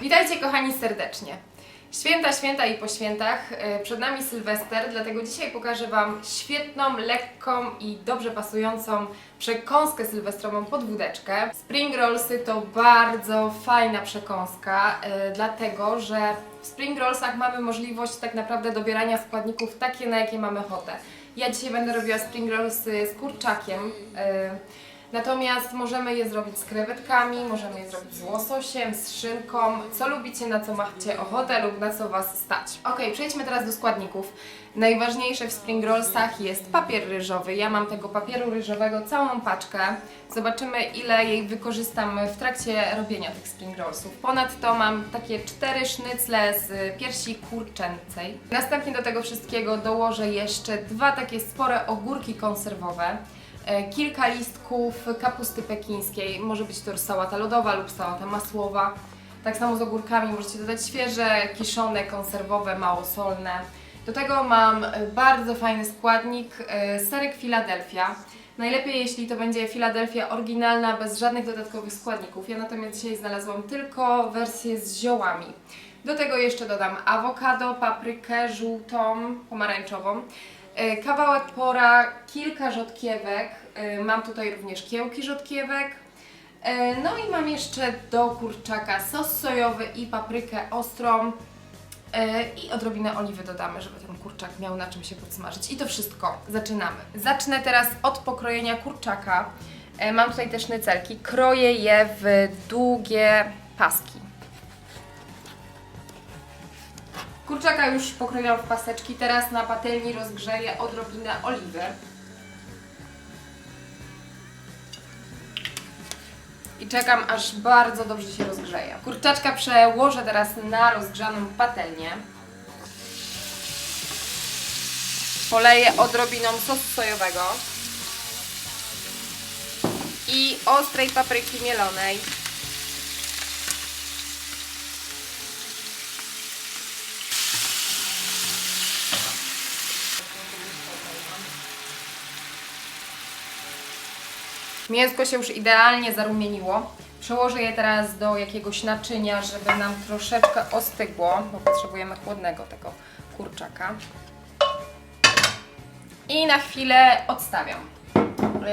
Witajcie kochani serdecznie. Święta, święta i po świętach. e, Przed nami Sylwester, dlatego dzisiaj pokażę Wam świetną, lekką i dobrze pasującą przekąskę sylwestrową pod wódeczkę. Spring rollsy to bardzo fajna przekąska, e, dlatego że w spring rollsach mamy możliwość tak naprawdę dobierania składników takie, na jakie mamy ochotę. Ja dzisiaj będę robiła spring rollsy z kurczakiem. Natomiast możemy je zrobić z krewetkami, możemy je zrobić z łososiem, z szynką, co lubicie, na co macie ochotę lub na co Was stać. Ok, przejdźmy teraz do składników. Najważniejsze w spring rollsach jest papier ryżowy. Ja mam tego papieru ryżowego całą paczkę. Zobaczymy ile jej wykorzystam w trakcie robienia tych spring rollsów. Ponadto mam takie cztery sznycle z piersi kurczęcej. Następnie do tego wszystkiego dołożę jeszcze dwa takie spore ogórki konserwowe kilka listków kapusty pekińskiej. Może być to sałata lodowa lub sałata masłowa. Tak samo z ogórkami możecie dodać świeże, kiszone, konserwowe, małosolne. Do tego mam e, bardzo fajny składnik, e, serek Philadelphia. Najlepiej jeśli to będzie Philadelphia oryginalna, bez żadnych dodatkowych składników. Ja natomiast dzisiaj znalazłam tylko wersję z ziołami. Do tego jeszcze dodam awokado, paprykę żółtą, pomarańczową, e, kawałek pora, kilka rzodkiewek. e, Mam tutaj również kiełki rzodkiewek. E, No i mam jeszcze do kurczaka sos sojowy i paprykę ostrą. E, I odrobinę oliwy dodamy, żeby ten kurczak miał na czym się podsmażyć. I to wszystko. Zaczynamy. Zacznę teraz od pokrojenia kurczaka. E, Mam tutaj też nycelki. Kroję je w długie paski. Kurczaka już pokroiłam w paseczki. Teraz na patelni rozgrzeję odrobinę oliwy. I czekam, aż bardzo dobrze się rozgrzeje. Kurczaczka przełożę teraz na rozgrzaną patelnię. Poleję odrobiną sosu sojowego i ostrej papryki mielonej. Mięsko się już idealnie zarumieniło. Przełożę je teraz do jakiegoś naczynia, żeby nam troszeczkę ostygło, bo potrzebujemy chłodnego tego kurczaka. I na chwilę odstawiam.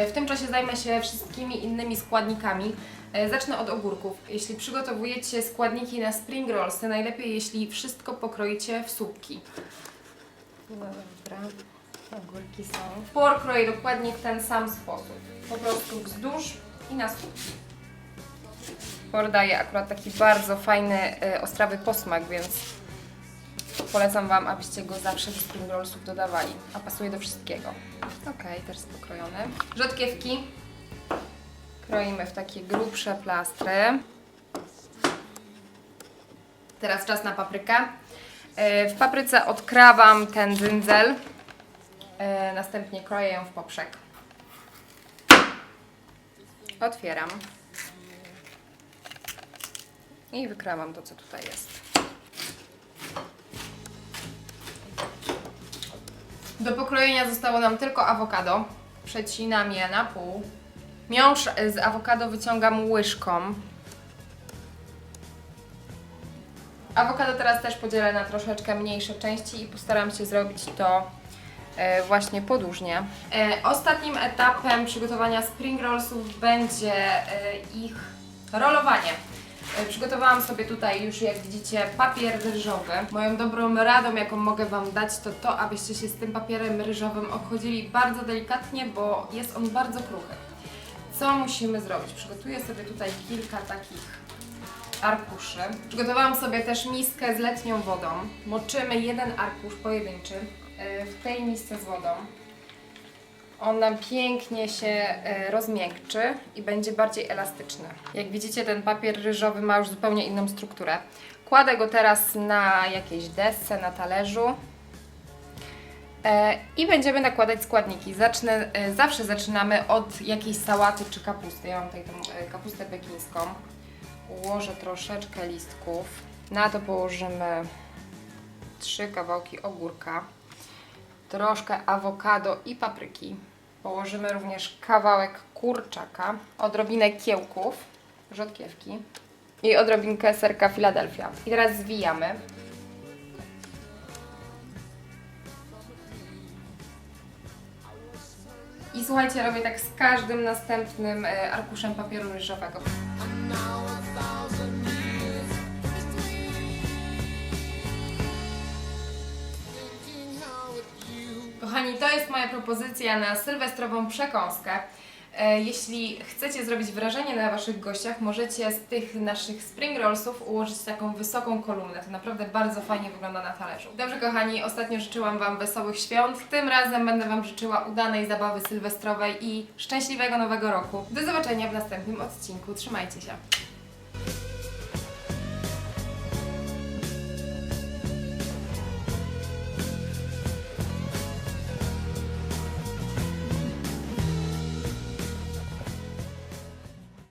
W tym czasie zajmę się wszystkimi innymi składnikami. Zacznę od ogórków. Jeśli przygotowujecie składniki na spring rollsy, najlepiej jeśli wszystko pokroicie w słupki. No dobra, ogórki są. Por kroję dokładnie w ten sam sposób. Po prostu wzdłuż i na słupki. Por daje akurat taki bardzo fajny, e, ostrawy posmak, więc polecam Wam, abyście go zawsze do spring rollsów dodawali, a pasuje do wszystkiego. Ok, też jest pokrojony. Rzodkiewki kroimy w takie grubsze plastry. Teraz czas na paprykę. E, W papryce odkrawam ten dzyndzel, następnie kroję ją w poprzek. Otwieram. I wykrawam to, co tutaj jest. Do pokrojenia zostało nam tylko awokado. Przecinam je na pół. Miąższ z awokado wyciągam łyżką. Awokado teraz też podzielę na troszeczkę mniejsze części i postaram się zrobić to e, właśnie podłużnie. E, ostatnim etapem przygotowania spring rollsów będzie e, ich rolowanie. E, Przygotowałam sobie tutaj już, jak widzicie, papier ryżowy. Moją dobrą radą, jaką mogę Wam dać, to to, abyście się z tym papierem ryżowym obchodzili bardzo delikatnie, bo jest on bardzo kruchy. Co musimy zrobić? Przygotuję sobie tutaj kilka takich arkuszy. Przygotowałam sobie też miskę z letnią wodą. Moczymy jeden arkusz pojedynczy e, w tej misce z wodą. On nam pięknie się e, rozmiękczy i będzie bardziej elastyczny. Jak widzicie, ten papier ryżowy ma już zupełnie inną strukturę. Kładę go teraz na jakiejś desce, na talerzu. E, I będziemy nakładać składniki. Zacznę, e, zawsze zaczynamy od jakiejś sałaty czy kapusty. Ja mam tutaj tą e, kapustę pekińską. Ułożę troszeczkę listków. Na to położymy trzy kawałki ogórka, troszkę awokado i papryki. Położymy również kawałek kurczaka, odrobinę kiełków, rzodkiewki i odrobinkę serka Philadelphia. I teraz zwijamy. I słuchajcie, robię tak z każdym następnym e, arkuszem papieru ryżowego. Kochani, to jest moja propozycja na sylwestrową przekąskę. E, Jeśli chcecie zrobić wrażenie na Waszych gościach, możecie z tych naszych spring rollsów ułożyć taką wysoką kolumnę. To naprawdę bardzo fajnie wygląda na talerzu. Dobrze, kochani, ostatnio życzyłam Wam wesołych świąt. Tym razem będę Wam życzyła udanej zabawy sylwestrowej i szczęśliwego nowego roku. Do zobaczenia w następnym odcinku. Trzymajcie się.